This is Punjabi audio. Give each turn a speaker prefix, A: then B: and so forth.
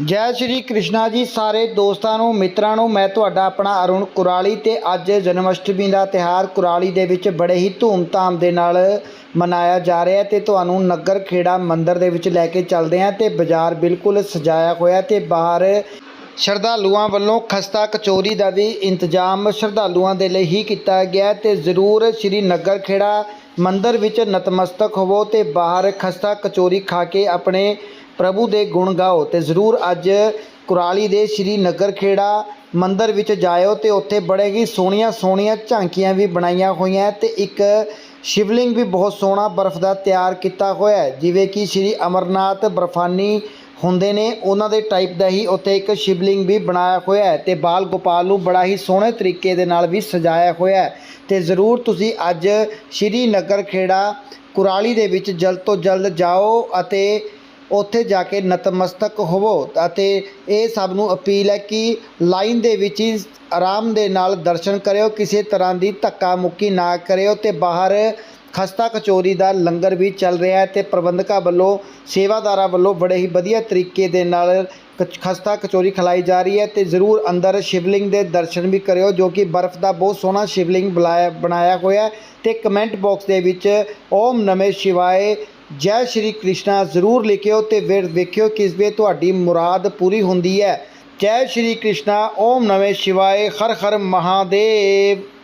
A: ਜੈ ਸ਼੍ਰੀ ਕ੍ਰਿਸ਼ਨਾ ਜੀ, ਸਾਰੇ ਦੋਸਤਾਂ ਨੂੰ, ਮਿੱਤਰਾਂ ਨੂੰ, ਮੈਂ ਤੁਹਾਡਾ ਆਪਣਾ ਅਰੁਣ ਕੁਰਾਲੀ ਤੇ ਅੱਜ ਜਨਮ ਅਸ਼ਟਮੀ ਦਾ ਤਿਹਾਰ ਕੁਰਾਲੀ ਦੇ ਵਿੱਚ ਬੜੇ ਹੀ ਧੂਮਧਾਮ ਦੇ ਨਾਲ ਮਨਾਇਆ ਜਾ ਰਿਹਾ ਹੈ ਤੇ ਤੁਹਾਨੂੰ ਨਗਰ ਖੇੜਾ ਮੰਦਿਰ ਦੇ ਵਿੱਚ ਲੈ ਕੇ ਚੱਲਦੇ ਹਾਂ ਤੇ ਬਾਜ਼ਾਰ ਬਿਲਕੁਲ ਸਜਾਇਆ ਹੋਇਆ ਤੇ ਬਾਹਰ ਸ਼ਰਧਾਲੂਆਂ ਵੱਲੋਂ ਖਸਤਾ ਕਚੋਰੀ ਦਾ ਵੀ ਇੰਤਜ਼ਾਮ ਸ਼ਰਧਾਲੂਆਂ ਦੇ ਲਈ ਹੀ ਕੀਤਾ ਗਿਆ ਹੈ ਤੇ ਜ਼ਰੂਰ ਸ਼੍ਰੀ ਨਗਰ ਖੇੜਾ ਮੰਦਰ ਵਿੱਚ ਨਤਮਸਤਕ ਹੋਵੋ ਤੇ ਬਾਹਰ ਖਸਤਾ ਕਚੋਰੀ ਖਾ ਕੇ ਆਪਣੇ ਪ੍ਰਭੂ ਦੇ ਗੁਣ ਗਾਓ ਤੇ ਜ਼ਰੂਰ ਅੱਜ ਕੁਰਾਲੀ ਦੇ ਸ਼੍ਰੀ ਨਗਰ ਖੇੜਾ ਮੰਦਿਰ ਵਿੱਚ ਜਾਇਓ ਤੇ ਉੱਥੇ ਬੜੇ ਹੀ ਸੋਹਣੀਆਂ ਸੋਹਣੀਆਂ ਝਾਂਕੀਆਂ ਵੀ ਬਣਾਈਆਂ ਹੋਈਆਂ ਹੈ ਤੇ ਇੱਕ ਸ਼ਿਵਲਿੰਗ ਵੀ ਬਹੁਤ ਸੋਹਣਾ ਬਰਫ਼ ਦਾ ਤਿਆਰ ਕੀਤਾ ਹੋਇਆ ਹੈ। ਜਿਵੇਂ ਕਿ ਸ਼੍ਰੀ ਅਮਰਨਾਥ ਬਰਫਾਨੀ ਹੁੰਦੇ ਨੇ, ਉਹਨਾਂ ਦੇ ਟਾਈਪ ਦਾ ਹੀ ਉੱਥੇ ਇੱਕ ਸ਼ਿਵਲਿੰਗ ਵੀ ਬਣਾਇਆ ਹੋਇਆ ਹੈ ਤੇ ਬਾਲ ਗੋਪਾਲ ਨੂੰ ਬੜਾ ਹੀ ਸੋਹਣੇ ਤਰੀਕੇ ਦੇ ਨਾਲ ਵੀ ਸਜਾਇਆ ਹੋਇਆ ਹੈ। ਤੇ ਜ਼ਰੂਰ ਤੁਸੀਂ ਅੱਜ ਸ਼੍ਰੀ ਨਗਰ ਖੇੜਾ ਕੁਰਾਲੀ ਦੇ ਵਿੱਚ ਜਲਦ ਤੋਂ ਜਲਦ ਜਾਓ ਅਤੇ ਉੱਥੇ ਜਾ ਕੇ ਨਤਮਸਤਕ ਹੋਵੋ ਅਤੇ ਇਹ ਸਭ ਨੂੰ ਅਪੀਲ ਹੈ ਕਿ ਲਾਈਨ ਦੇ ਵਿੱਚ ਹੀ ਆਰਾਮ ਦੇ ਨਾਲ ਦਰਸ਼ਨ ਕਰਿਓ, ਕਿਸੇ ਤਰ੍ਹਾਂ ਦੀ ਧੱਕਾ ਮੁੱਕੀ ਨਾ ਕਰਿਓ ਤੇ ਬਾਹਰ ਖਸਤਾ ਕਚੋਰੀ ਦਾ ਲੰਗਰ ਵੀ ਚੱਲ ਰਿਹਾ ਹੈ ਤੇ ਪ੍ਰਬੰਧਕਾਂ ਵੱਲੋਂ, ਸੇਵਾਦਾਰਾਂ ਵੱਲੋਂ ਬੜੇ ਹੀ ਵਧੀਆ ਤਰੀਕੇ ਦੇ ਨਾਲ ਕਚ- ਖਸਤਾ ਕਚੋਰੀ ਖਿਲਾਈ ਜਾ ਰਹੀ ਹੈ ਤੇ ਜ਼ਰੂਰ ਅੰਦਰ ਸ਼ਿਵਲਿੰਗ ਦੇ ਦਰਸ਼ਨ ਵੀ ਕਰਿਓ ਜੋ ਕਿ ਬਰਫ਼ ਦਾ ਬਹੁਤ ਸੋਹਣਾ ਸ਼ਿਵਲਿੰਗ ਬੁਲਾਇਆ, ਬਣਾਇਆ ਹੋਇਆ ਹੈ ਤੇ ਕਮੈਂਟ ਬਾਕਸ ਦੇ ਵਿੱਚ ਓਮ ਨਮੇ ਸ਼ਿਵਾਏ ਜੈ ਸ਼੍ਰੀ ਕ੍ਰਿਸ਼ਨਾ ਜ਼ਰੂਰ ਲਿਖਿਓ ਤੇ ਫਿਰ ਵੇਖਿਓ ਕਿਸ ਵੇ ਤੁਹਾਡੀ ਮੁਰਾਦ ਪੂਰੀ ਹੁੰਦੀ ਹੈ। ਜੈ ਸ਼੍ਰੀ ਕ੍ਰਿਸ਼ਨਾ, ਓਮ ਨਮੇ ਸ਼ਿਵਾਏ, ਹਰ ਹਰ ਮਹਾਦੇਵ।